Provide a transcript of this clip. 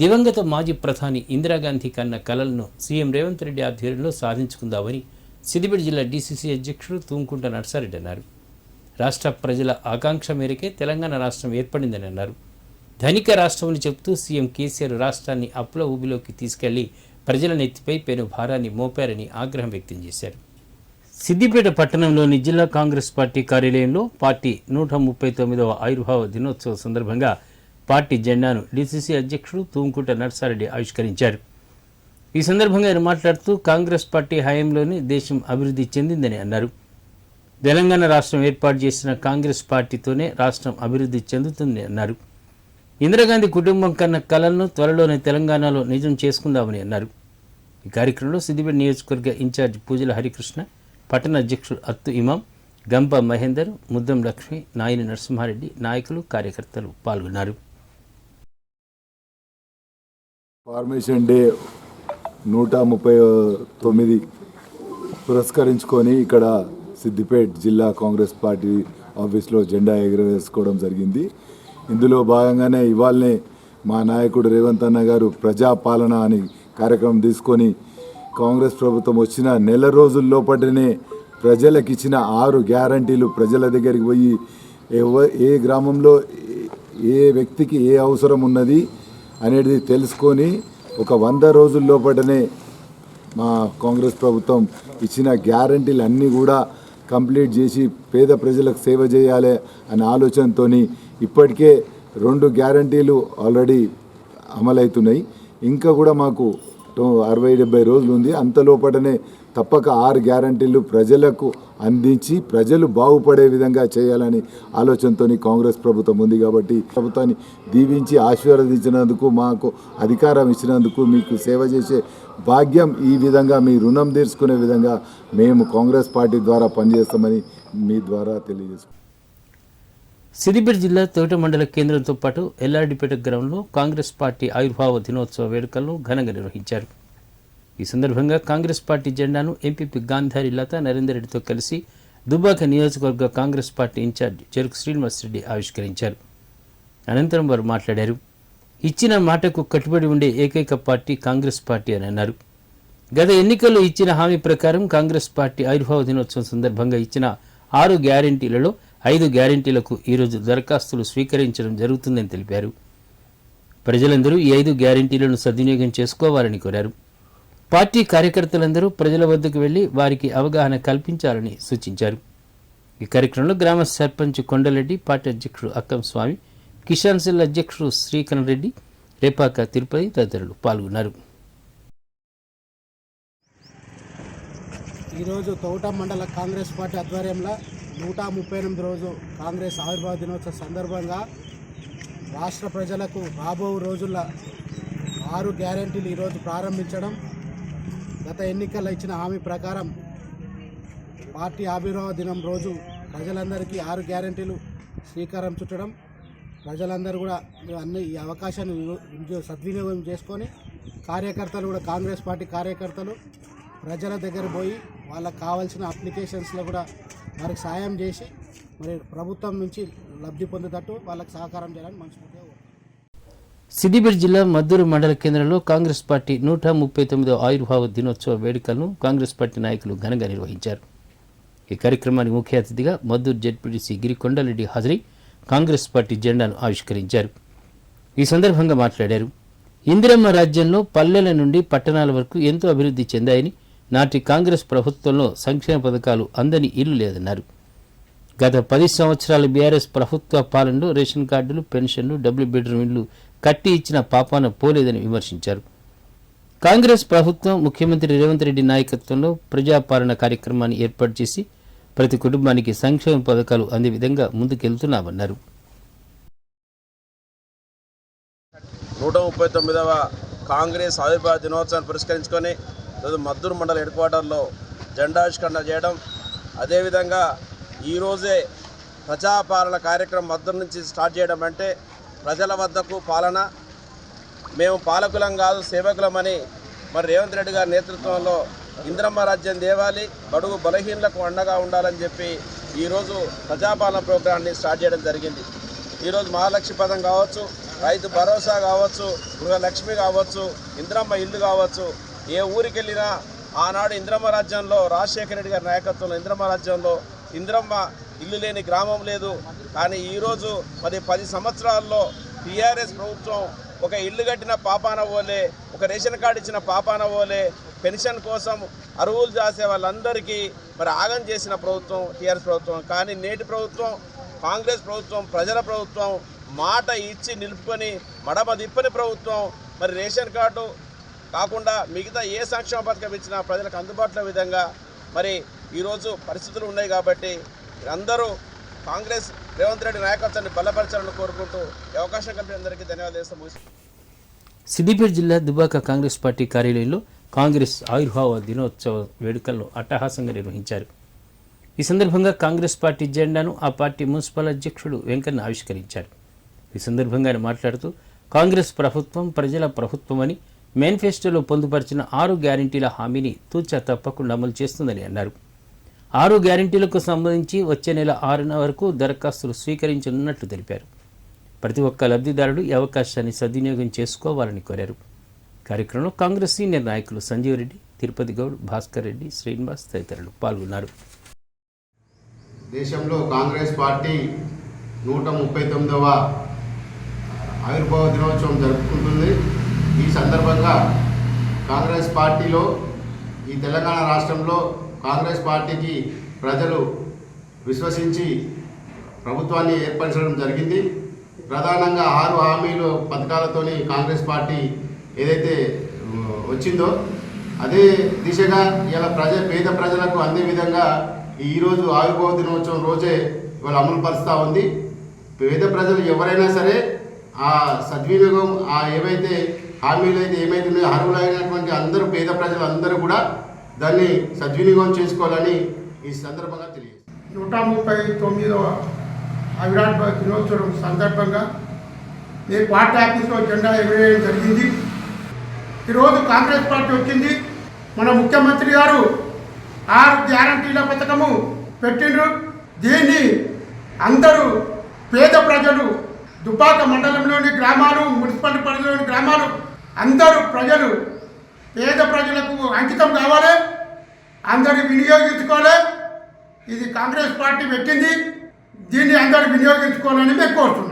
దివంగత మాజీ ప్రధాని ఇందిరాగాంధీ కన్న కలలను సీఎం రేవంత్ రెడ్డి ఆధ్వర్యంలో సాధించుకుందామని సిద్దిపేట జిల్లా డీసీసీ అధ్యక్షుడు తూంకుంట నర్సారెడ్డి అన్నారు. రాష్ట్ర ప్రజల ఆకాంక్ష మేరకే తెలంగాణ రాష్ట్రం ఏర్పడిందని అన్నారు. ధనిక రాష్ట్రమని చెబుతూ సీఎం కేసీఆర్ రాష్ట్రాన్ని అప్పుల ఊబిలోకి తీసుకెళ్ళి ప్రజల నెత్తిపై పెను భారాన్ని మోపారని ఆగ్రహం వ్యక్తం చేశారు. సిద్దిపేట పట్టణంలోని జిల్లా కాంగ్రెస్ పార్టీ కార్యాలయంలో పార్టీ నూట ముప్పై తొమ్మిదవ ఆవిర్భావ దినోత్సవ సందర్భంగా పార్టీ జెండాను డీసీసీ అధ్యక్షుడు తూంకుట నర్సారెడ్డి ఆవిష్కరించారు. ఈ సందర్భంగా ఆయన మాట్లాడుతూ కాంగ్రెస్ పార్టీ హయాంలోనే దేశం అభివృద్ధి చెందిందని అన్నారు. తెలంగాణ రాష్ట్రం ఏర్పాటు చేసిన కాంగ్రెస్ పార్టీతోనే రాష్ట్రం అభివృద్ధి చెందుతుందని అన్నారు. ఇందిరాగాంధీ కుటుంబం కన్న కలను త్వరలోనే తెలంగాణలో నిజం చేసుకుందామని అన్నారు. ఈ కార్యక్రమంలో సిద్దిపేట నియోజకవర్గ ఇన్ఛార్జ్ పూజల హరికృష్ణ పట్టణ అధ్యక్షుడు అత్తు ఇమాం గంప మహేందర్ ముద్దం లక్ష్మి నాయని నరసింహారెడ్డి నాయకులు కార్యకర్తలు పాల్గొన్నారు. ఫార్మేషన్ డే నూట ముప్పై తొమ్మిది పురస్కరించుకొని ఇక్కడ సిద్దిపేట్ జిల్లా కాంగ్రెస్ పార్టీ ఆఫీస్లో జెండా ఎగురవేసుకోవడం జరిగింది. ఇందులో భాగంగానే ఇవాళనే మా నాయకుడు రేవంత్ అన్న గారు ప్రజాపాలన అని కార్యక్రమం తీసుకొని కాంగ్రెస్ ప్రభుత్వం వచ్చిన నెల రోజుల్లోపటనే ప్రజలకు ఇచ్చిన ఆరు గ్యారంటీలు ప్రజల దగ్గరికి పోయి ఏ గ్రామంలో ఏ వ్యక్తికి ఏ అవసరం ఉన్నది అనేది తెలుసుకొని ఒక వంద రోజుల లోపటనే మా కాంగ్రెస్ ప్రభుత్వం ఇచ్చిన గ్యారంటీలు అన్నీ కూడా కంప్లీట్ చేసి పేద ప్రజలకు సేవ చేయాలి అనే ఆలోచనతో ఇప్పటికే రెండు గ్యారంటీలు ఆల్రెడీ అమలవుతున్నాయి. ఇంకా కూడా మాకు టో- అరవై డెబ్బై రోజులు ఉంది. అంతలోపటనే తప్పక ఆరు గ్యారంటీలు ప్రజలకు అందించి ప్రజలు బాగుపడే విధంగా చేయాలని ఆలోచనతో కాంగ్రెస్ ప్రభుత్వం ఉంది కాబట్టి ప్రభుత్వాన్ని దీవించి ఆశీర్వదించినందుకు మాకు అధికారం ఇచ్చినందుకు మీకు సేవ చేసే భాగ్యం ఈ విధంగా మీ రుణం తీర్చుకునే విధంగా మేము కాంగ్రెస్ పార్టీ ద్వారా పనిచేస్తామని మీ ద్వారా తెలియజేసుకుంటాం సిద్దిపేట జిల్లా తోట మండల కేంద్రంతో పాటు ఎల్లార్డిపేట గ్రామంలో కాంగ్రెస్ పార్టీ ఆవిర్భావ దినోత్సవ వేడుకలను ఘనంగా నిర్వహించారు. ఈ సందర్భంగా కాంగ్రెస్ పార్టీ జెండాను ఎంపీపీ గాంధారి లత నరేందర్ రెడ్డితో కలిసి దుబ్బాక నియోజకవర్గ కాంగ్రెస్ పార్టీ ఇన్ఛార్జ్ చెరుకు శ్రీనివాసరెడ్డి ఆవిష్కరించారు. అనంతరం వారు మాట్లాడారు. ఇచ్చిన మాటకు కట్టుబడి ఉండే ఏకైక పార్టీ కాంగ్రెస్ పార్టీ అని అన్నారు. గత ఎన్నికల్లో ఇచ్చిన హామీ ప్రకారం కాంగ్రెస్ పార్టీ ఆవిర్భావ దినోత్సవం సందర్భంగా ఇచ్చిన ఆరు గ్యారంటీలలో ఐదు గ్యారంటీలకు ఈరోజు దరఖాస్తులు స్వీకరించడం జరుగుతుందని తెలిపారు. ప్రజలందరూ ఈ ఐదు గ్యారంటీలను సద్వినియోగం చేసుకోవాలని కోరారు. పార్టీ కార్యకర్తలందరూ ప్రజల వద్దకు వెళ్ళి వారికి అవగాహన కల్పించాలని సూచించారు. ఈ కార్యక్రమంలో గ్రామ సర్పంచ్ కొండరెడ్డి పార్టీ అధ్యక్షుడు అక్కం స్వామి కిషాన్ సెల్ అధ్యక్షుడు శ్రీకరణ్ రెడ్డి రేపాక తిరుపతి తదితరులు పాల్గొన్నారు. ఈరోజు తోట మండల కాంగ్రెస్ పార్టీ ఆధ్వర్యంలో నూట ముప్పై ఎనిమిది రోజు కాంగ్రెస్ ఆవిర్భావ దినోత్సవ సందర్భంగా రాష్ట్ర ప్రజలకు రాబో రోజుల ఆరు గ్యారంటీలు ఈరోజు ప్రారంభించడం గత ఎన్నికల్లో ఇచ్చిన హామీ ప్రకారం పార్టీ ఆవిర్భావ దినం రోజు ప్రజలందరికీ ఆరు గ్యారెంటీలు శ్రీకారం చుట్టడం ప్రజలందరూ కూడా అన్ని ఈ అవకాశాన్ని సద్వినియోగం చేసుకొని కార్యకర్తలు కూడా కాంగ్రెస్ పార్టీ కార్యకర్తలు ప్రజల దగ్గర పోయి వాళ్ళకు కావాల్సిన అప్లికేషన్స్లో కూడా వారికి సాయం చేసి మరి ప్రభుత్వం నుంచి లబ్ధి పొందేటట్టు వాళ్ళకి సహకారం చేయాలని మనస్ఫూర్తిగా సిద్దిపేట జిల్లా మద్దూరు మండల కేంద్రంలో కాంగ్రెస్ పార్టీ నూట ముప్పై తొమ్మిదో ఆవిర్భావ దినోత్సవ వేడుకలను కాంగ్రెస్ పార్టీ నాయకులు ఘనంగా నిర్వహించారు. ఈ కార్యక్రమానికి ముఖ్య అతిథిగా మద్దూరు జెడ్పీటీసీ గిరికొండారెడ్డి హాజరై కాంగ్రెస్ పార్టీ జెండాను ఆవిష్కరించారు. ఈ సందర్భంగా మాట్లాడారు. ఇందిరమ్మ రాజ్యంలో పల్లెల నుండి పట్టణాల వరకు ఎంతో అభివృద్ధి చెందాయని నాటి కాంగ్రెస్ ప్రభుత్వంలో సంక్షేమ పథకాలు అందని ఇల్లు లేదన్నారు. గత పది సంవత్సరాల బీఆర్ఎస్ ప్రభుత్వ పాలనలో రేషన్ కార్డులు పెన్షన్లు డబుల్ బెడ్రూమ్ ఇళ్ళు కట్టి ఇచ్చిన పాపాన పోలేదని విమర్శించారు. కాంగ్రెస్ ప్రభుత్వం ముఖ్యమంత్రి రేవంత్ రెడ్డి నాయకత్వంలో ప్రజాపాలన కార్యక్రమాన్ని ఏర్పాటు చేసి ప్రతి కుటుంబానికి సంక్షేమ పథకాలు అందే విధంగా ముందుకెళ్తున్నామన్నారు. నూట ముప్పై తొమ్మిదవ కాంగ్రెస్ ఆవిర్భావ దినోత్సవాన్ని పురస్కరించుకొని మద్దూరు మండల హెడ్ క్వార్టర్లో జెండావిష్కరణ చేయడం అదేవిధంగా ఈరోజే ప్రజాపాలన కార్యక్రమం మద్దూరు నుంచి స్టార్ట్ చేయడం అంటే ప్రజల వద్దకు పాలన. మేము పాలకులం కాదు సేవకులమని మరి రేవంత్ రెడ్డి గారి నేతృత్వంలో ఇంద్రమ్మ రాజ్యం దేవాలి బడుగు బలహీనలకు అండగా ఉండాలని చెప్పి ఈరోజు ప్రజాపాలన ప్రోగ్రాన్ని స్టార్ట్ చేయడం జరిగింది. ఈరోజు మహాలక్ష్మి పదం కావచ్చు రైతు భరోసా కావచ్చు గృహలక్ష్మి కావచ్చు ఇంద్రమ్మ ఇల్లు కావచ్చు ఏ ఊరికి వెళ్ళినా ఆనాడు ఇంద్రమ్మ రాజ్యంలో రాజశేఖర రెడ్డి గారి నాయకత్వంలో ఇంద్రమ్మ రాజ్యంలో ఇంద్రమ్మ ఇల్లు లేని గ్రామం లేదు. కానీ ఈరోజు మరి పది సంవత్సరాల్లో టీఆర్ఎస్ ప్రభుత్వం ఒక ఇల్లు కట్టిన పాపాన పోలే ఒక రేషన్ కార్డు ఇచ్చిన పాపాన పోలే పెన్షన్ కోసం అరువులు చేసే వాళ్ళందరికీ మరి ఆగం చేసిన ప్రభుత్వం టీఆర్ఎస్ ప్రభుత్వం. కానీ నేటి ప్రభుత్వం కాంగ్రెస్ ప్రభుత్వం ప్రజల ప్రభుత్వం మాట ఇచ్చి నిలుపుకొని మడమ తిప్పని ప్రభుత్వం. మరి రేషన్ కార్డు కాకుండా మిగతా ఏ సంక్షేమ పథకం ఇచ్చినా ప్రజలకు అందుబాటులో విధంగా మరి ఈరోజు పరిస్థితులు ఉన్నాయి కాబట్టి అందరూ కాంగ్రెస్ రేవంత్ రెడ్డి నాయకత్వాన్ని బలపరచాలని కోరుకుంటూ అవకాశం కల్పిన అందరికీ ధన్యవాదాలు సిద్దిపేట జిల్లా దుబాక కాంగ్రెస్ పార్టీ కార్యాలయంలో కాంగ్రెస్ ఆవిర్భావ దినోత్సవ వేడుకలను అట్టహాసంగా నిర్వహించారు. ఈ సందర్భంగా కాంగ్రెస్ పార్టీ జెండాను ఆ పార్టీ మున్సిపల్ అధ్యక్షుడు వెంకన్న ఆవిష్కరించారు. ఈ సందర్భంగా ఆయన మాట్లాడుతూ కాంగ్రెస్ ప్రభుత్వం ప్రజల ప్రభుత్వమని మేనిఫెస్టోలో పొందుపరిచిన ఆరు గ్యారంటీల హామీని తూచా తప్పకుండా అమలు చేస్తుందని అన్నారు. ఆరు గ్యారంటీలకు సంబంధించి వచ్చే నెల ఆరున వరకు దరఖాస్తులు స్వీకరించనున్నట్లు తెలిపారు. ప్రతి ఒక్క లబ్ధిదారుడు ఈ అవకాశాన్ని సద్వినియోగం చేసుకోవాలని కోరారు. కార్యక్రమంలో కాంగ్రెస్ సీనియర్ నాయకులు సంజీవ్ రెడ్డి తిరుపతి గౌడ్ భాస్కర్ రెడ్డి శ్రీనివాస్ తదితరులు పాల్గొన్నారు. దేశంలో కాంగ్రెస్ పార్టీ నూట ముప్పై తొమ్మిదవ ఆవిర్భావ దినోత్సవం జరుపుకుంటుంది. ఈ సందర్భంగా కాంగ్రెస్ పార్టీలో ఈ తెలంగాణ రాష్ట్రంలో కాంగ్రెస్ పార్టీకి ప్రజలు విశ్వసించి ప్రభుత్వాన్ని ఏర్పరచడం జరిగింది. ప్రధానంగా ఆరు హామీలు పథకాలతోని కాంగ్రెస్ పార్టీ ఏదైతే వచ్చిందో అదే దిశగా ఇలా ప్రజ పేద ప్రజలకు అందే విధంగా ఈరోజు ఆవిర్భావ దినోత్సవం రోజే ఇవాళ అమలు పరుస్తూ ఉంది. పేద ప్రజలు ఎవరైనా సరే ఆ సద్వినియోగం ఆ ఏవైతే హామీలు అయితే ఏమైతే ఉన్నాయో అర్హులైనటువంటి అందరూ పేద ప్రజలు అందరూ కూడా దాన్ని సద్వినియోగం చేసుకోవాలని ఈ సందర్భంగా తెలియజేస్తాను నూట ముప్పై తొమ్మిదవ ఆవిర్భావ దినోత్సవం సందర్భంగా నేను పార్టీ ఆఫీస్లో జెండా ఎగరేయడం జరిగింది. ఈరోజు కాంగ్రెస్ పార్టీ వచ్చింది. మన ముఖ్యమంత్రి గారు ఆరు గ్యారంటీల పథకము పెట్టిండ్రు. దీన్ని అందరూ పేద ప్రజలు దుబ్బాక మండలంలోని గ్రామాలు మున్సిపల్ పరిధిలోని గ్రామాలు అందరూ ప్రజలు పేద ప్రజలకు అంకితం కావాలి అందరూ వినియోగించుకోవాలి. ఇది కాంగ్రెస్ పార్టీ పెట్టింది దీన్ని అందరు వినియోగించుకోవాలని మేము కోరుతున్నాం.